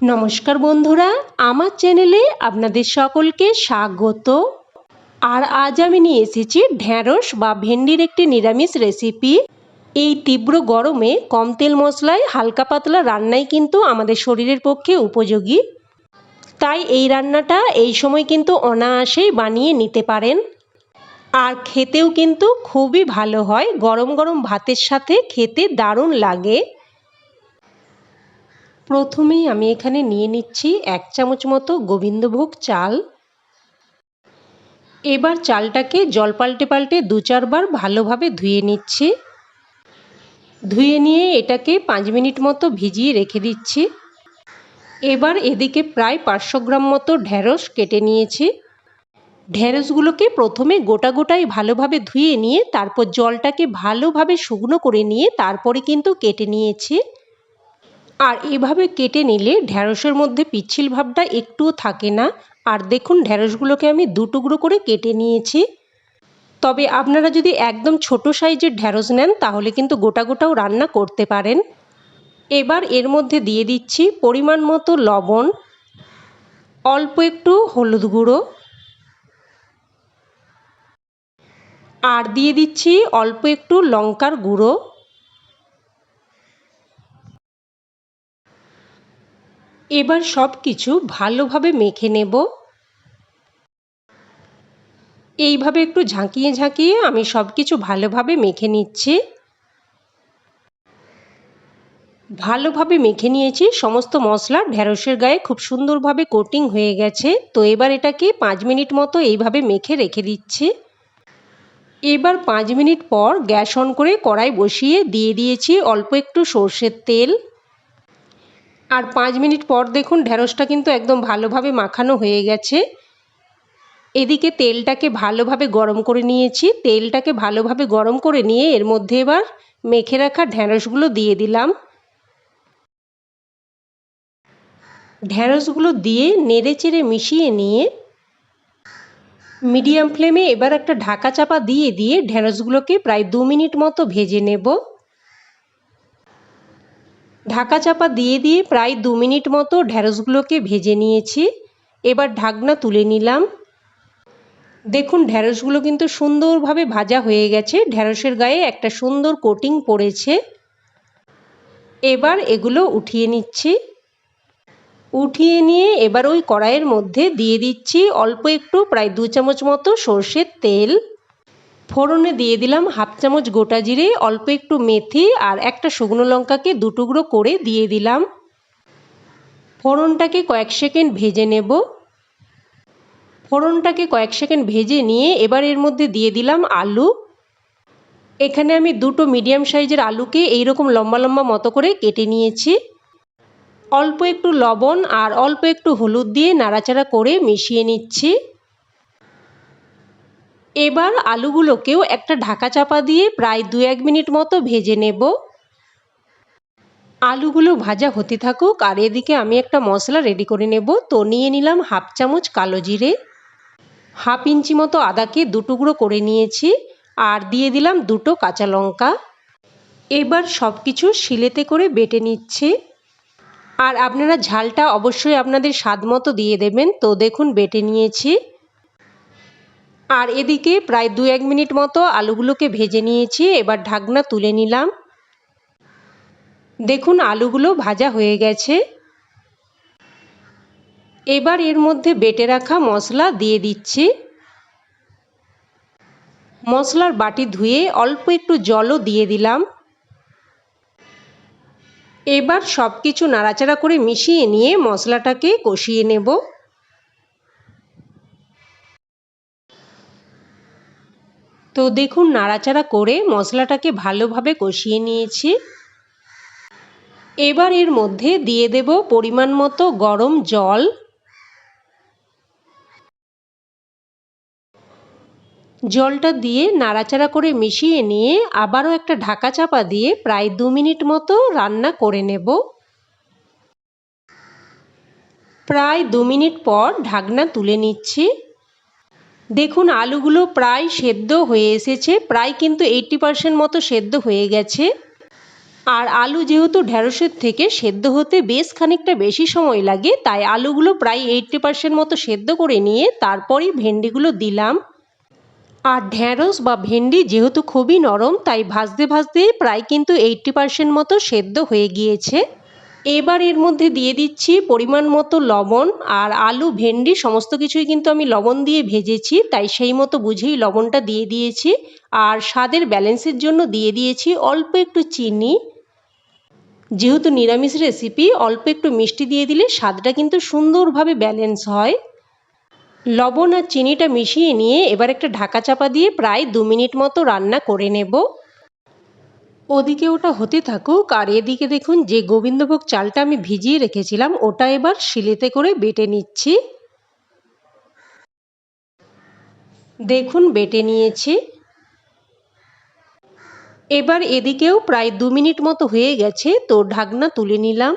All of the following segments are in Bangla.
নমস্কার বন্ধুরা, আমার চ্যানেলে আপনাদের সকলকে স্বাগত। আর আজ আমি নিয়ে এসেছি ঢ্যাঁড়স বা ভেন্ডির একটি নিরামিষ রেসিপি এই তীব্র গরমে কম তেল মশলায় হালকা পাতলা রান্নাই কিন্তু আমাদের শরীরের পক্ষে উপযোগী। তাই এই রান্নাটা এই সময় কিন্তু অনায়াসেই বানিয়ে নিতে পারেন। আর খেতেও কিন্তু খুবই ভালো হয়, গরম গরম ভাতের সাথে খেতে দারুণ লাগে। প্রথমেই আমি এখানে নিয়ে নিচ্ছি এক চামচ মতো গোবিন্দভোগ চাল। এবার চালটাকে জল পাল্টে পাল্টে দু চারবার ভালোভাবে ধুয়ে নিচ্ছি। ধুয়ে নিয়ে এটাকে পাঁচ মিনিট মতো ভিজিয়ে রেখে দিচ্ছি। এবার এদিকে প্রায় পাঁচশো গ্রাম মতো ঢ্যাঁড়স কেটে নিয়েছি। ঢ্যাঁড়সগুলোকে প্রথমে গোটা গোটাই ভালোভাবে ধুয়ে নিয়ে তারপর জলটাকে ভালোভাবে শুকনো করে নিয়ে তারপরে কিন্তু কেটে নিয়েছি। আর এভাবে কেটে নিলে ঢ্যাঁড়সের মধ্যে পিচ্ছিল ভাবটা একটুও থাকে না। আর দেখুন ঢ্যাঁড়সগুলোকে আমি দু টুকরো করে কেটে নিয়েছি। তবে আপনারা যদি একদম ছোট সাইজের ঢ্যাঁড়স নেন, তাহলে কিন্তু গোটা গোটাও রান্না করতে পারেন। এবার এর মধ্যে দিয়ে দিচ্ছি পরিমাণ মতো লবণ, অল্প একটু হলুদ গুঁড়ো। আর দিয়ে দিচ্ছি অল্প একটু লঙ্কার গুঁড়ো। এবার সব কিছু ভালোভাবে মেখে নেব। এইভাবে একটু ঝাঁকিয়ে ঝাঁকিয়ে আমি সব কিছু ভালোভাবে মেখে নিচ্ছি। ভালোভাবে মেখে নিয়েছি, সমস্ত মশলা ঢ্যাঁড়সের গায়ে খুব সুন্দরভাবে কোটিং হয়ে গেছে। তো এবার এটাকে পাঁচ মিনিট মতো এইভাবে মেখে রেখে দিচ্ছি। এবার পাঁচ মিনিট পর গ্যাস অন করে কড়াই বসিয়ে দিয়ে দিয়েছি অল্প একটু সর্ষের তেল। আর পাঁচ মিনিট পর দেখুন ঢ্যাঁড়সটা কিন্তু একদম ভালোভাবে মাখানো হয়ে গেছে। এদিকে তেলটাকে ভালোভাবে গরম করে নিয়েছি। তেলটাকে ভালোভাবে গরম করে নিয়ে এর মধ্যে এবার মেখে রাখা ঢ্যাঁড়সগুলো দিয়ে দিলাম। ঢ্যাঁড়সগুলো দিয়ে নেড়ে চেড়ে মিশিয়ে নিয়ে মিডিয়াম ফ্লেমে এবার একটা ঢাকা চাপা দিয়ে দিয়ে ঢ্যাঁড়সগুলোকে প্রায় দু মিনিট মতো ভেজে নেব। ঢাকা চাপা দিয়ে দিয়ে প্রায় দু মিনিট মতো ঢ্যাঁড়সগুলোকে ভেজে নিয়েছি। এবার ঢাকনা তুলে নিলাম। দেখুন ঢ্যাঁড়সগুলো কিন্তু সুন্দরভাবে ভাজা হয়ে গেছে। ঢ্যাঁড়সের গায়ে একটা সুন্দর কোটিং পড়েছে। এবার এগুলো উঠিয়ে নিচ্ছি। উঠিয়ে নিয়ে এবার ওই কড়াইয়ের মধ্যে দিয়ে দিচ্ছি অল্প একটু, প্রায় দু চামচ মতো সর্ষের তেল। ফোড়নে দিয়ে দিলাম হাফ চামচ গোটা জিরে, অল্প একটু মেথি আর একটা শুকনো লঙ্কাকে দুটুকরো করে দিয়ে দিলাম। ফোড়নটাকে কয়েক সেকেন্ড ভেজে নেব। ফোড়নটাকে কয়েক সেকেন্ড ভেজে নিয়ে এবার এর মধ্যে দিয়ে দিলাম আলু। এখানে আমি দুটো মিডিয়াম সাইজের আলুকে এইরকম লম্বা লম্বা মতো করে কেটে নিয়েছি। অল্প একটু লবণ আর অল্প একটু হলুদ দিয়ে নাড়াচাড়া করে মিশিয়ে নিচ্ছি। এবার আলুগুলোকেও একটা ঢাকা চাপা দিয়ে প্রায় দু এক মিনিট মতো ভেজে নেব। আলুগুলো ভাজা হতে থাকুক, আর এদিকে আমি একটা মশলা রেডি করে নেব। তো নিয়ে নিলাম হাফ চামচ কালো জিরে। হাফ ইঞ্চি মতো আদাকে দুটুকরো করে নিয়েছি, আর দিয়ে দিলাম দুটো কাঁচা লঙ্কা। এবার সব কিছু শিলেতে করে বেটে নিচ্ছে। আর আপনারা ঝালটা অবশ্যই আপনাদের স্বাদ মতো দিয়ে দেবেন। তো দেখুন, বেটে নিয়েছি। আর এদিকে প্রায় দু এক মিনিট মতো আলুগুলোকে ভেজে নিয়েছি, এবার ঢাকনা তুলে নিলাম। দেখুন, আলুগুলো ভাজা হয়ে গেছে। এবার এর মধ্যে বেটে রাখা মশলা দিয়ে দিচ্ছি। মশলার বাটি ধুয়ে অল্প একটু জলও দিয়ে দিলাম। এবার সব কিছু নাড়াচাড়া করে মিশিয়ে নিয়ে মশলাটাকে কষিয়ে নেব। তো দেখুন, নাড়াচাড়া করে মশলাটাকে ভালোভাবে কষিয়ে নিয়েছি। এবার এর মধ্যে দিয়ে দেব পরিমাণ মতো গরম জল। জলটা দিয়ে নাড়াচাড়া করে মিশিয়ে নিয়ে আবারও একটা ঢাকা চাপা দিয়ে প্রায় দু মিনিট মতো রান্না করে নেব। প্রায় দু মিনিট পর ঢাকনা তুলে নিচ্ছি। দেখুন, আলুগুলো প্রায় সেদ্ধ হয়ে এসেছে, প্রায় কিন্তু এইটটি পারসেন্ট মতো সেদ্ধ হয়ে গেছে। আর আলু যেহেতু ঢ্যাঁড়সের থেকে সেদ্ধ হতে বেশ খানিকটা বেশি সময় লাগে, তাই আলুগুলো প্রায় এইটটি পার্সেন্ট মতো সেদ্ধ করে নিয়ে তারপরই ভেন্ডিগুলো দিলাম। আর ঢ্যাঁড়স বা ভেন্ডি যেহেতু খুবই নরম, তাই ভাজতে ভাজতে প্রায় কিন্তু এইটটি পার্সেন্ট মতো সেদ্ধ হয়ে গিয়েছে। এবার এর মধ্যে দিয়ে দিচ্ছি পরিমাণ মতো লবণ আর আলু, ভেন্ডি, সমস্ত কিছুই কিন্তু আমি লবণ দিয়ে ভেজেছি, তাই সেই মতো বুঝেই লবণটা দিয়ে দিয়েছি। আর স্বাদের ব্যালেন্সের জন্য দিয়ে দিয়েছি অল্প একটু চিনি। যেহেতু নিরামিষ রেসিপি অল্প একটু মিষ্টি দিয়ে দিলে স্বাদটা কিন্তু সুন্দরভাবে ব্যালেন্স হয়। লবণ আর চিনিটা মিশিয়ে নিয়ে এবার একটা ঢাকা চাপা দিয়ে প্রায় দু মিনিট মতো রান্না করে নেব। ওদিকে ওটা হতে থাকুক, আর এদিকে দেখুন যে গোবিন্দভোগ চালটা আমি ভিজিয়ে রেখেছিলাম, ওটা এবার শিলেতে করে বেটে নিচ্ছি। দেখুন, বেটে নিয়েছি। এবার এদিকেও প্রায় দু মিনিট মতো হয়ে গেছে, তো ঢাকনা তুলে নিলাম।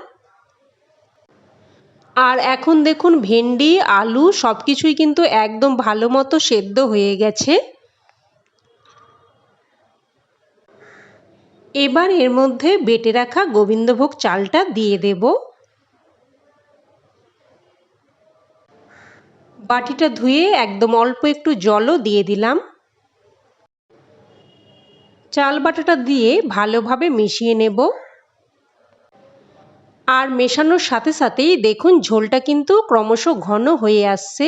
আর এখন দেখুন, ভেন্ডি, আলু সব কিছুই কিন্তু একদম ভালো মতো সেদ্ধ হয়ে গেছে। এবার এর মধ্যে বেটে রাখা গোবিন্দভোগ চালটা দিয়ে দেব। বাটিটা ধুয়ে একদম অল্প একটু জলও দিয়ে দিলাম। চাল বাটাটা দিয়ে ভালোভাবে মিশিয়ে নেব। আর মেশানোর সাথে সাথেই দেখুন ঝোলটা কিন্তু ক্রমশ ঘন হয়ে আসছে।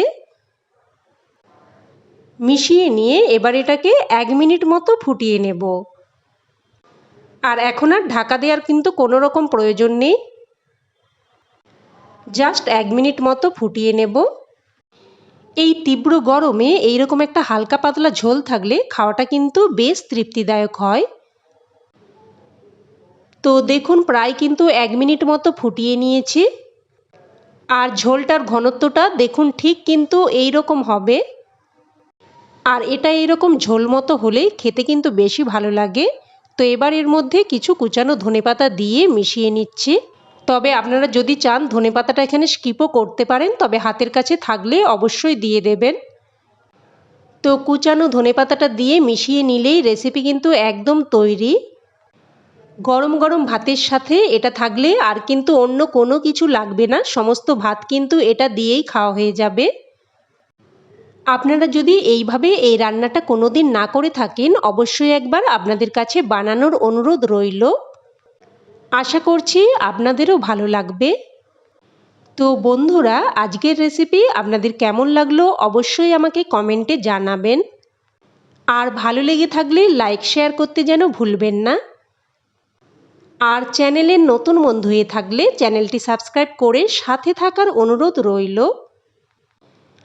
মিশিয়ে নিয়ে এবার এটাকে এক মিনিট মতো ফুটিয়ে নেব। আর এখন আর ঢাকা দেওয়ার কিন্তু কোনো রকম প্রয়োজন নেই। জাস্ট এক মিনিট মতো ফুটিয়ে নেব। এই তীব্র গরমে এইরকম একটা হালকা পাতলা ঝোল থাকলে খাওয়াটা কিন্তু বেশ তৃপ্তিদায়ক হয়। তো দেখুন, প্রায় কিন্তু এক মিনিট মতো ফুটিয়ে নিয়েছি। আর ঝোলটার ঘনত্বটা দেখুন ঠিক কিন্তু এই রকম হবে। আর এটা এইরকম ঝোল মতো হলেই খেতে কিন্তু বেশি ভালো লাগে। তো এবার এর মধ্যে কিছু কুচানো ধনেপাতা দিয়ে মিশিয়ে নিচ্ছি। তবে আপনারা যদি চান ধনেপাতাটা এখানে স্কিপও করতে পারেন, তবে হাতের কাছে থাকলে অবশ্যই দিয়ে দেবেন। তো কুচানো ধনেপাতাটা দিয়ে মিশিয়ে নিলেই রেসিপি কিন্তু একদম তৈরি। গরম গরম ভাতের সাথে এটা থাকলে আর কিন্তু অন্য কোনো কিছু লাগবে না, সমস্ত ভাত কিন্তু এটা দিয়েই খাওয়া হয়ে যাবে। আপনারা যদি এইভাবে এই রান্নাটা কোনো দিন না করে থাকেন, অবশ্যই একবার আপনাদের কাছে বানানোর অনুরোধ রইল। আশা করছি আপনাদেরও ভালো লাগবে। তো বন্ধুরা, আজকের রেসিপি আপনাদের কেমন লাগল অবশ্যই আমাকে কমেন্টে জানাবেন। আর ভালো লেগে থাকলে লাইক শেয়ার করতে যেন ভুলবেন না। আর চ্যানেলের নতুন বন্ধু হয়ে থাকলে চ্যানেলটি সাবস্ক্রাইব করে সাথে থাকার অনুরোধ রইল।